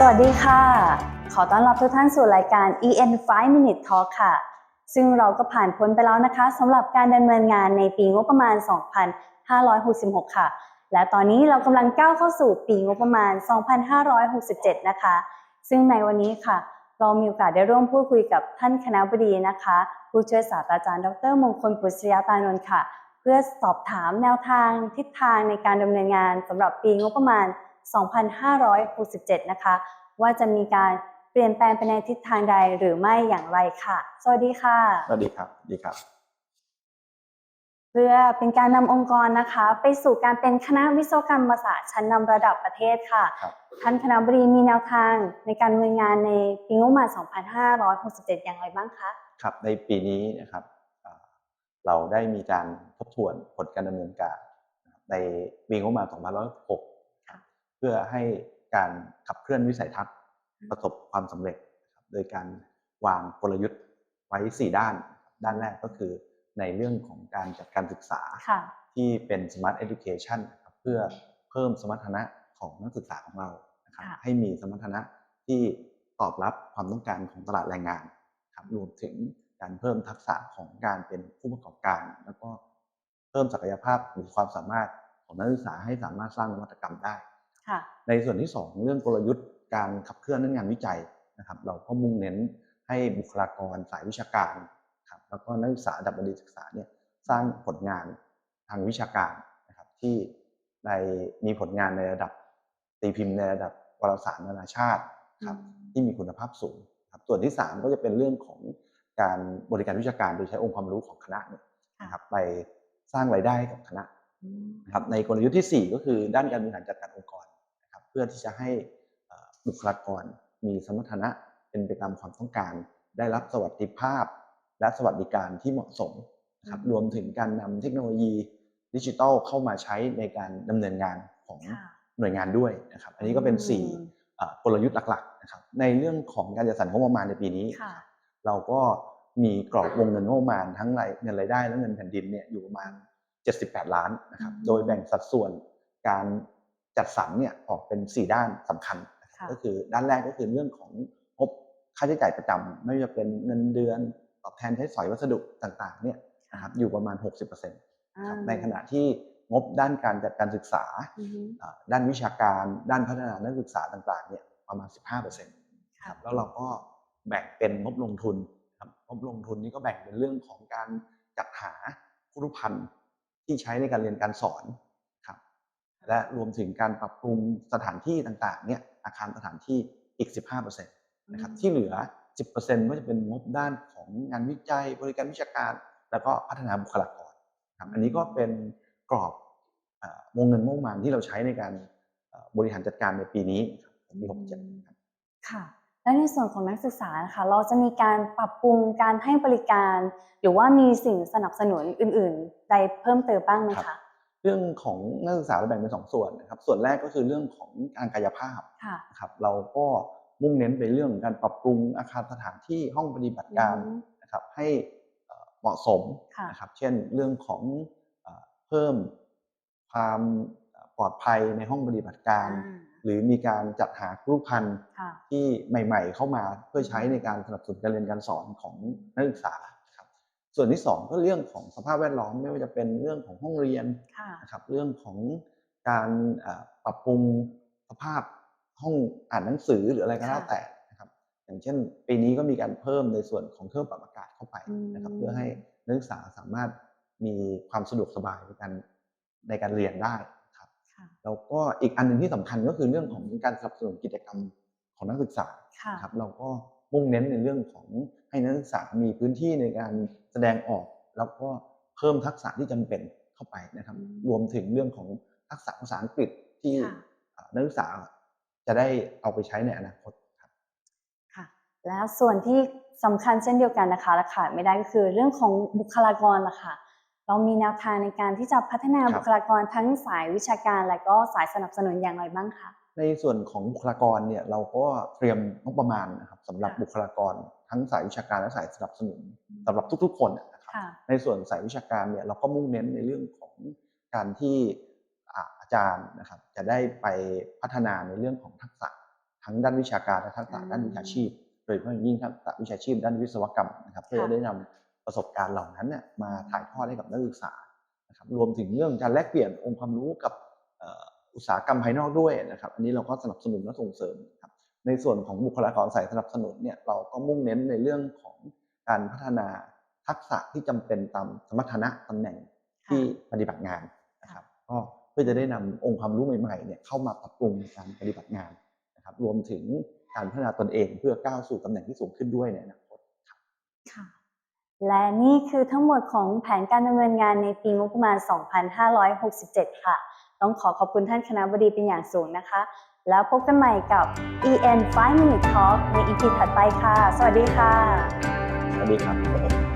สวัสดีค่ะ ขอต้อนรับทุกท่านสู่รายการ EN 5 Minute Talk ค่ะ ซึ่งเราก็ผ่านพ้นไปแล้วนะคะสำหรับการดำเนินงานในปีงบประมาณ 2566 ค่ะ และตอนนี้เรากำลังก้าวเข้าสู่ปีงบประมาณ 2567 นะคะ ซึ่งในวันนี้ค่ะ เรามีโอกาสได้ร่วมพูดคุยกับท่านคณะบดีนะคะ ผู้ช่วยศาสตราจารย์ ดรมงคลปุษยตานนท์ค่ะ เพื่อสอบถามแนวทางทิศทางในการดำเนินงานสำหรับปีงบประมาณ2567 นะคะ ว่าจะมีการเปลี่ยนแปลงไปในทิศทางใดหรือไม่อย่างไรค่ะ สวัสดีค่ะ สวัสดีครับสวัสดีครับ เพื่อเป็นการนำองค์กรนะคะ ไปสู่การเป็นคณะวิศวกรรมศาสตร์ชั้นนำระดับประเทศค่ะ ครับ ท่านคณะบดีมีแนวทางในการดำเนินงานในปีงบประมาณ 2567 อย่างไรบ้างคะ ครับ ในปีนี้นะครับอ่าเราได้มีการทบทวนผลการดำเนินการนะครับในปีงบประมาณ2566ค่ะ เพื่อให้การขับเคลื่อนวิสัยทัศน์ประสบความสำเร็จนะครับโดยการวางกลยุทธ์ไว้ 4 ด้านนะครับด้านแรกก็คือในเรื่องของการจัดการศึกษาค่ะที่เป็น smart education นะครับเพื่อเพิ่มสมรรถนะของนักศึกษาของเรานะครับค่ะให้มีสมรรถนะที่ตอบรับความต้องการของตลาดแรงงานครับรวมถึงการเพิ่มทักษะของการเป็นผู้ประกอบการ แล้วก็เพิ่มศักยภาพหรือความสามารถของนักศึกษาให้สามารถสร้างนวัตกรรมได้ค่ะ ในส่วนที่ 2 เรื่องกลยุทธ์การขับเคลื่อนเรื่องงานวิจัยนะครับ เราก็มุ่งเน้นให้บุคลากรสายวิชาการครับแล้วก็นักศึกษาระดับบัณฑิตศึกษาเนี่ยสร้างผลงานทางวิชาการนะครับที่ในมีผลงานในระดับตีพิมพ์ในระดับวารสารนานาชาติครับอืมที่มีคุณภาพสูงครับส่วนที่ 3 ก็จะเป็นเรื่องของการบริการวิชาการโดยใช้องค์ความรู้ของคณะเนี่ยนะครับไปสร้างรายได้ให้กับคณะอืมนะครับในกลยุทธ์ที่ 4 ก็คือด้านการบริหารจัดการองค์กรนะครับ เพื่อที่จะให้เอ่อบุคลากรมีสมรรถนะเป็นไปตามความต้องการ ได้รับสวัสดิภาพ และสวัสดิการที่เหมาะสมนะครับรวมถึงการนำเทคโนโลยีดิจิทัลเข้ามาใช้ในการดำเนินงานของค่ะหน่วยงานด้วยนะครับ อันนี้ก็เป็นอืม4เอ่อกลยุทธ์หลักๆนะครับในเรื่องของการจัดสรรงบประมาณในปีนี้ค่ะเราก็มีกรอบวงเงินงบประมาณทั้งรายเงินรายได้และเงินแผ่นดินเนี่ยอยู่ประมาณ 78 ล้านนะครับอืมโดยแบ่งสัดส่วนการ จัดสรรเนี่ยออกเป็น 4 ด้านสำคัญนะครับค่ะก็คือด้านแรกก็คือเรื่องของงบค่าใช้จ่ายประจำไม่ว่าจะเป็นเงินเดือนตอบแทนใช้สอยวัสดุต่างๆเนี่ยนะครับอยู่ประมาณ 60%นะครับในขณะที่งบด้านการจัดการศึกษาอือฮึอ่าด้านวิชาการ ด้านพัฒนานักศึกษาต่างๆเนี่ยประมาณ 15%นค่ะครับแล้วเราก็แบ่งเป็นงบลงทุนครับงบลงทุนนี่ก็แบ่งเป็นเรื่องของการจัดหาครุพันธ์ที่ใช้ในการเรียนการสอนครับ และรวมถึงการปรับปรุงสถานที่ต่างๆเนี่ยอาคารสถานที่อีก 15%นะครับที่เหลือ 10%ก็จะเป็นงบด้านของงานวิจัยบริการวิชาการ แล้วก็พัฒนาบุคลากรครับอันนี้ก็เป็นกรอบเอ่อวงเงินงบประมาณที่เราใช้ในการเอ่อบริหารจัดการในปีนี้ครับปี67ครับค่ะและในส่วนของนักศึกษานะคะเราจะมีการปรับปรุงการให้บริการ หรือว่ามีสิ่งสนับสนุนอื่น ๆ ใดเพิ่มเติมบ้างไหมครัคะบ เรื่องของนักศึกษาเราแบ่งเป็นสองส่วนนะครับส่วนแรกก็คือเรื่องของการกายภาพค่ะนะครับเราก็มุ่งเน้นไปเรื่องการปรับปรุงอาคารสถานที่ห้องปฏิบัติการอืมนะครับให้เอ่อเหมาะสมค่ะนะครับเช่นเรื่องของเอ่อเพิ่มความปลอดภัยในห้องปฏิบัติการอ่าหรือมีการจัดหาครูพันธ์ค่ะที่ใหม่ ๆ เข้ามาเพื่อใช้ในการสนับสนุนการเรียนการสอนของนักศึกษาครับ ส่วนที่สองก็เรื่องของสภาพแวดล้อมไม่ว่าจะเป็นเรื่องของห้องเรียนค่ะนะครับเรื่องของการเอ่อปรับปรุงสภาพห้องอ่านหนังสือหรืออะไรก็แล้วค่ะแต่นะครับอย่างเช่น ปีนี้ก็มีการเพิ่มในส่วนของเครื่องปรับอากาศเข้าไปนะครับอืมเพื่อให้นักศึกษาสามารถมีความสะดวกสบายในการในการเรียนได้ครับค่ะแล้วก็อีกอันหนึ่งที่สำคัญก็คือเรื่องของการสนับสนุนกิจกรรมของนักศึกษาค่ะนะครับเราก็มุ่งเน้นในเรื่องของ ให้นักศึกษามีพื้นที่ในการแสดงออก แล้วก็เพิ่มทักษะที่จำเป็นเข้าไปนะครับอืมรวมถึงเรื่องของทักษะภาษาอังกฤษที่ค่ะอ่านักศึกษาจะได้เอาไปใช้ในอนาคตครับค่ะ แล้วส่วนที่สำคัญเช่นเดียวกันนะคะและขาดไม่ได้ก็คือเรื่องของบุคลากรล่ะค่ะเรามีแนวทางในการที่จะพัฒนาครับบุคลากรทั้งสายวิชาการและก็สายสนับสนุนอย่างไรบ้างคะในส่วนของบุคลากรเนี่ยเราก็เตรียมงบประมาณนะครับสำหรับค่ะบุคลากร ทั้งสายวิชาการและสายสนับสนุนสำหรับทุกๆ คนนะครับค่ะในส่วนสายวิชาการเนี่ยเราก็มุ่งเน้นในเรื่องของการที่อ่าอาจารย์นะครับจะได้ไปพัฒนาในเรื่องของทักษะททั้งด้านวิชาการและทักษะอืมด้านวิชาชีพโดยเฉพาะอย่างยิ่งทักษะวิชาชีพด้านวิศวกรรมนะครับเพื่อค่ะได้นำประสบการณ์เหล่านั้นเนี่ยมาถ่ายทอดให้กับนักศึกษานะครับรวมถึงเรื่องการแลกเปลี่ยนองค์ความรู้กับเอ่ออุตสาหกรรมภายนอกด้วยนะครับ อันนี้เราก็สนับสนุนและส่งเสริมครับ ในส่วนของบุคลากรสายสนับสนุนเนี่ยเราก็มุ่งเน้นในเรื่องของการพัฒนาทักษะที่จำเป็นตามสมรรถนะตำแหน่งที่ปฏิบัติงานนะครับก็เพื่อจะได้นำองค์ความรู้ใหม่ๆเนี่ยเข้ามาปรับปรุงการปฏิบัติงานนะครับรวมถึงการพัฒนาตนเองเพื่อก้าวสู่ตำแหน่งที่สูงขึ้นด้วยในอนาคตค่ะและนี่คือทั้งหมดของแผนการดำเนินงานในปีงบประมาณ 2567 ค่ะ ต้องขอขอบคุณท่านคณะบดีเป็นอย่างสูงนะคะ แล้วพบกันใหม่กับ EN 5 Minute Talk ใน EP ถัดไปค่ะ สวัสดีค่ะ สวัสดีครับ